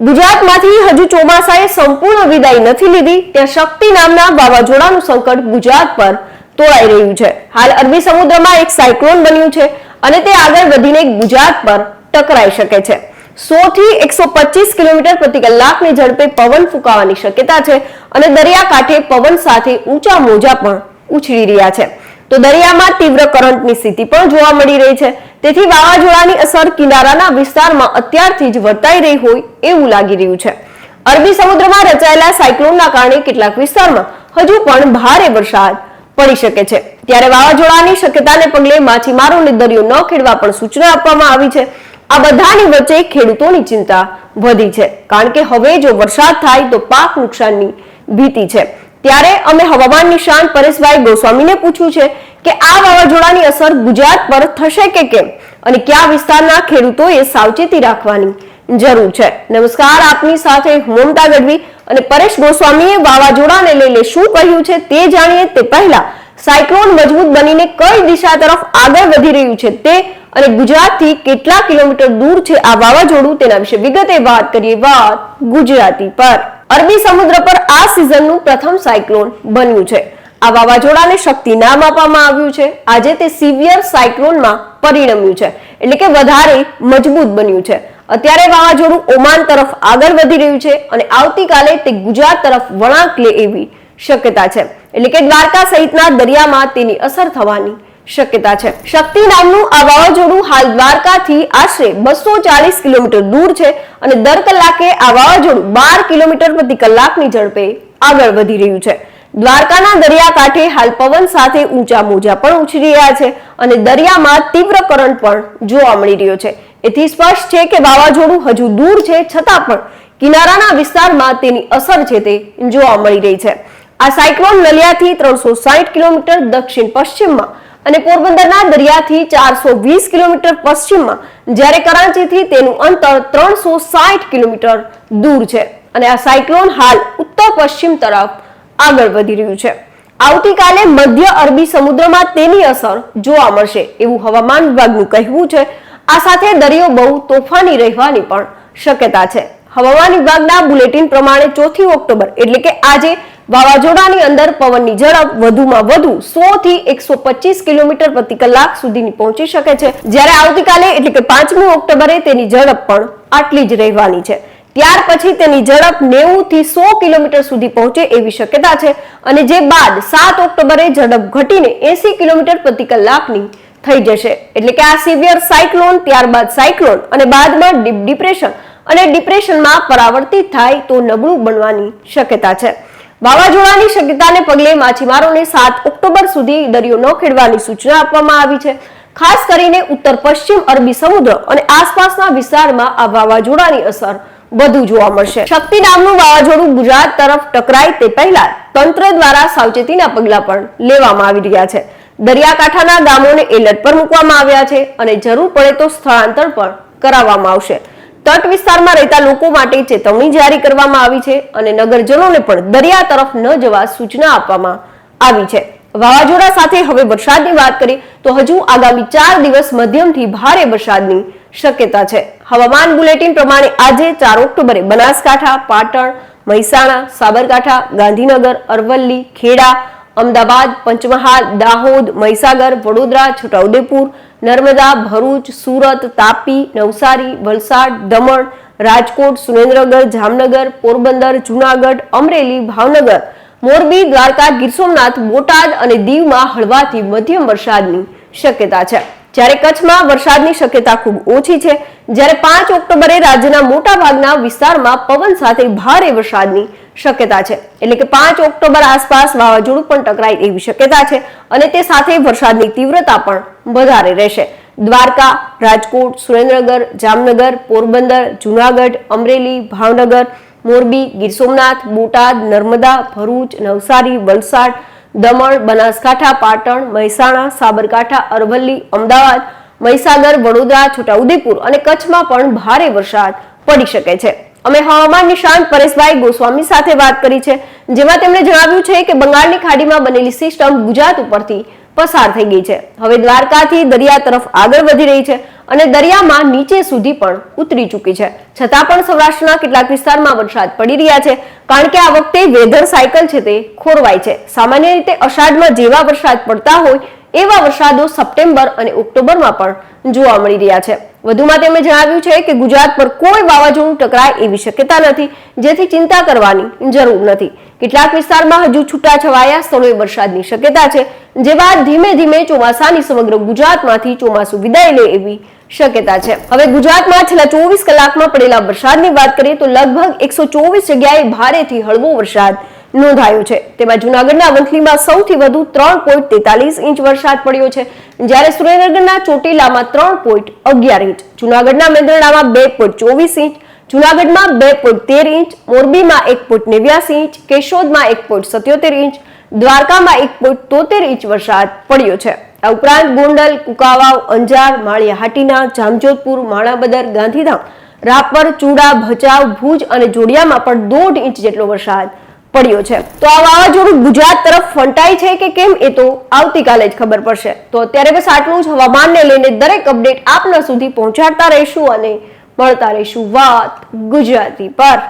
ગુજરાતમાંથી હજુ ચોમાસાએ સંપૂર્ણ વિદાય નથી લીધી. ત્યાં શક્તિ નામના વાવાઝોડાનું સંકટ ગુજરાત પર તોળાઈ રહ્યું છે. હાલ અરબી સમુદ્રમાં એક સાયક્લોન બન્યું છે અને તે આગળ વધીને ગુજરાત પર ટકરાઈ શકે છે. સો થી એકસો પચીસ કિલોમીટર પ્રતિ કલાકની ઝડપે પવન ફૂંકાવાની શક્યતા છે અને દરિયાકાંઠે પવન સાથે ઊંચા મોજા પણ ઉછળી રહ્યા છે. તો દરિયામાં તીવ્ર કરંટની સ્થિતિ પણ જોવા મળી રહી છે. તેથી વાવાઝોડાની અસર કિનારાના વિસ્તારમાં અત્યારથી જ વર્તાઈ રહી હોય એવું લાગી રહ્યું છે. અરબી સમુદ્રમાં રચાયેલા સાયક્લોનના કારણે કેટલાક વિસ્તારમાં હજુ પણ ભારે વરસાદ પડી શકે છે. ત્યારે વાવાઝોડાની શક્યતાને પગલે માછીમારોને દરિયો ન ખેડવા પણ સૂચના આપવામાં આવી છે. આ બધાની વચ્ચે ખેડૂતોની ચિંતા વધી છે. કારણ કે હવે જો વરસાદ થાય તો પાક નુકસાનની ભીતિ છે. ત્યારે અમે હવામાન નિશાન પરેશભાઈ ગોસ્વામીને પૂછ્યું છે કે આ વાવાઝોડાની અસર ગુજરાત પર થશે કે કેમ? અને કયા વિસ્તારના ખેડૂતોએ સાવચેતી રાખવાની જરૂર છે? નમસ્કાર, આપની સાથે હું મમતા ગઢવી અને પરેશ ગોસ્વામીએ વાવાઝોડાને લઈને શું કહ્યું છે તે જાણીએ તે પહેલા સાયક્લોન મજબૂત બનીને કઈ દિશા તરફ આગળ વધી રહ્યું છે તે અને ગુજરાતથી કેટલા કિલોમીટર દૂર છે આ વાવાઝોડું તેના વિશે વિગતે વાત કરીએ વાત ગુજરાતી પર. અરબી સમુદ્ર પર આ સિઝનનું પ્રથમ સાયક્લોન બન્યું છે. આ વાવાઝોડાને શક્તિ નામ આપવામાં આવ્યું છે. આજે તે સિવિયર સાયક્લોનમાં પરિણમ્યું છે. એટલે કે વધારે મજબૂત બન્યું છે. અત્યારે વાવાઝોડું ઓમાન તરફ આગળ વધી રહ્યું છે અને આવતીકાલે તે ગુજરાત તરફ વળાંક લે એવી શક્યતા છે. એટલે કે દ્વારકા સહિતના દરિયામાં તેની અસર થવાની શક્યતા છે. શક્તિ નામનું આ વાવાઝોડું હાલ દ્વારકાથી આશરે બસો ચાલીસ કિલોમીટર દૂર છે અને દર કલાકે આ વાવાઝોડું બાર કિલોમીટર પ્રતિ કલાકની ઝડપે આગળ વધી રહ્યું છે. દ્વારકાના દરિયાકાંઠે હાલ પવન સાથે ઊંચા મોજા પણ ઉછળી રહ્યા છે અને દરિયામાં તીવ્ર કરંટ પણ જોવા મળી રહ્યો છે. એથી સ્પષ્ટ છે કે વાવાઝોડું હજુ દૂર છે છતાં પણ કિનારાના વિસ્તારમાં તેની અસર છે તે જોવા મળી રહી છે. આ સાયક્લોન નલિયાથી ત્રણસો કિલોમીટર દક્ષિણ પશ્ચિમમાં અને પોરબંદરના દરિયાથી ચારસો વીસ કિલોમીટર પશ્ચિમમાં, જ્યારે કરાંચીથી તેનું અંતર ત્રણસો સાઠ કિલોમીટર દૂર છે. અને આ સાયક્લોન હાલ ઉત્તર પશ્ચિમ તરફ આગળ વધી રહ્યું છે. આવતીકાલે મધ્ય અરબી સમુદ્રમાં તેની અસર જોવા મળશે એવું હવામાન વિભાગનું કહેવું છે. આ સાથે દરિયો બહુ તોફાની રહેવાની પણ શક્યતા છે. હવામાન વિભાગના બુલેટિન પ્રમાણે ચોથી ઓક્ટોબર એટલે કે આજે વાવાઝોડાની અંદર પવનની ઝડપ વધુમાં વધુ સો થી એકસો કિલોમીટર પ્રતિ કલાક સુધીની પહોંચી શકે છે. જ્યારે આવતીકાલે એટલે કે પાંચમી ઓક્ટોબરે તેની ઝડપ પણ આટલી જ રહેવાની છે. ત્યાર પછી તેની ઝડપ નેવું થી સો કિલોમીટર સુધી પહોંચે એવી શક્યતા છે અને જે બાદ સાત ઓક્ટોબરે ઝડપ ઘટીને એસી કિલોમીટર પ્રતિ કલાકની થઈ જશે. એટલે કે આ સિવિયર સાયક્લોન, ત્યારબાદ સાયક્લોન અને બાદમાં ડીપ ડિપ્રેશન અને ડિપ્રેશનમાં પરાવર્તિત થાય તો નબળું બનવાની શક્યતા છે. વાવાઝોડાની શક્યતાને પગલે માછીમારોને સાત ઓક્ટોબર સુધી દરિયો ન ખેડવાની સૂચના આપવામાં આવી છે. ખાસ કરીને ઉત્તર પશ્ચિમ અરબી સમુદ્ર અને આસપાસના વિસ્તારમાં આ વાવાઝોડાની અસર વધુ જોવા મળશે. શક્તિ નામનું વાવાઝોડું ગુજરાત તરફ ટકરાય તે પહેલા તંત્ર દ્વારા સાવચેતીના પગલા પણ લેવામાં આવી રહ્યા છે. દરિયાકાંઠાના ગામોને એલર્ટ પર મૂકવામાં આવ્યા છે અને જરૂર પડે તો સ્થળાંતર પણ કરાવવામાં આવશે. તટ વિસ્તારમાં રહેતા લોકો માટે ચેતવણી જારી કરવામાં આવી છે અને નગરજનોને પણ દરિયા તરફ ન જવા સૂચના આપવામાં આવી છે. વાવાઝોડા સાથે હવે વરસાદની વાત કરીએ તો હજુ આગામી ચાર દિવસ મધ્યમથી ભારે વરસાદની શક્યતા છે. હવામાન બુલેટિન પ્રમાણે આજે ચાર ઓક્ટોબરે બનાસકાંઠા, પાટણ, મહેસાણા, સાબરકાંઠા, ગાંધીનગર, અરવલ્લી, ખેડા અમદાવાદ, પંચમહાલ, દાહોદ, મહીસાગર, વડોદરા, છોટાઉદેપુર, નર્મદા, ભરૂચ, સુરત, તાપી, નવસારી, વલસાડ, દમણ, રાજકોટ, સુરેન્દ્રનગર, જામનગર, પોરબંદર, જુનાગઢ, અમરેલી, ભાવનગર, મોરબી, દ્વારકા, ગીર સોમનાથ, બોટાદ અને દીવમાં હળવાથી મધ્યમ વરસાદની શક્યતા છે. જ્યારે કચ્છમાં વરસાદની શક્યતા ખૂબ ઓછી છે, જ્યારે પાંચ ઓક્ટોબરે રાજ્યના મોટાભાગના વિસ્તારમાં પવન સાથે ભારે વરસાદની શક્યતા છે. એટલે કે પાંચ ઓક્ટોબર આસપાસ વાવાઝોડું પણ ટકરાય એવી શક્યતા છે અને તે સાથે વરસાદની તીવ્રતા પણ વધારે રહેશે. દ્વારકા, રાજકોટ, સુરેન્દ્રનગર, જામનગર, પોરબંદર, જુનાગઢ, અમરેલી, ભાવનગર, મોરબી, ગીર સોમનાથ, બોટાદ, નર્મદા, ભરૂચ, નવસારી, વલસાડ, દમણ, બનાસકાંઠા, પાટણ, મહેસાણા, સાબરકાંઠા, અરવલ્લી, અમદાવાદ, મહીસાગર, વડોદરા, છોટાઉદેપુર અને કચ્છમાં પણ ભારે વરસાદ પડી શકે છે. અમે હવામાન નિષ્ણાંત પરેશભાઈ ગોસ્વામી સાથે વાત કરી છે, જેમાં તેમણે જણાવ્યું છે કે બંગાળની ખાડીમાં બનેલી સિસ્ટમ ગુજરાત ઉપરથી પસાર થઈ ગઈ છે. હવે દ્વારકાથી દરિયા તરફ આગળ વધી રહી છે અને દરિયામાં નીચે સુધી પણ ઉતરી ચૂકી છે. છતાં પણ સૌરાષ્ટ્રના કેટલાક વિસ્તારમાં વરસાદ પડી રહ્યા છે, કારણ કે આ વખતે વેધર સાયકલ છે તે ખોરવાય છે. સામાન્ય રીતે અષાઢમાં જેવા વરસાદ પડતા હોય, એવા વરસાદો સપ્ટેમ્બર અને ઓક્ટોબરમાં પણ જોવા મળી રહ્યા છે. વધુમાં તેમણે જણાવ્યું છે કે ગુજરાત પર કોઈ વાવાઝોડું ટકરાય એવી શક્યતા નથી, જેથી ચિંતા કરવાની જરૂર નથી. કેટલાક વિસ્તારમાં હજુ છૂટાછવાયા સ્થળોએ વરસાદની શક્યતા છે, જે બાદ ધીમે ધીમે ચોમાસાની સમગ્ર ગુજરાતમાંથી ચોમાસું વિદાય લે એવી શક્યતા છે. હવે ગુજરાતમાં છેલ્લા ચોવીસ કલાકમાં પડેલા વરસાદની વાત કરીએ તો લગભગ એકસો જગ્યાએ ભારેથી હળવો વરસાદ નોંધાયો છે. તેમાં જુનાગઢના વંથલીમાં સૌથી વધુ ત્રણ પોઈન્ટ તેતાલીસ ઇંચ વરસાદ પડ્યો છે. જ્યારે સુરેન્દ્રનગરના ચોટીલામાં ત્રણ પોઈન્ટ અગિયાર ઇંચ, જુનાગઢના મેંદરડામાં બે પોઈન્ટ ચોવીસ ઇંચ, જુનાગઢમાં બે પોઈન્ટ તેર ઇંચ, મોરબીમાં એક પોઈન્ટ નેવ્યાસી ઇંચ, કેશોદમાં એક પોઈન્ટ સત્યોતેર ઇંચ, દ્વારકામાં એક પોઈન્ટ તોતેર ઇંચ વરસાદ પડ્યો છે. આ ઉપરાંત ગોંડલ, કુકાવાવ, અંજાર, માળિયાહાટીના, જામજોધપુર, માણાબદર, ગાંધીધામ, રાપર, ચૂડા, ભચાઉ, ભુજ અને જોડિયામાં પણ દોઢ ઇંચ જેટલો વરસાદ પડ્યો છે. તો આ વાવાઝોડું ગુજરાત તરફ ફંટાય છે કે કેમ એ તો આવતીકાલે જ ખબર પડશે. તો અત્યારે બસ આટલું જ હવામાનને લઈને દરેક અપડેટ આપના સુધી પહોંચાડતા રહીશું અને મળતા રહીશું વાત ગુજરાતી પર.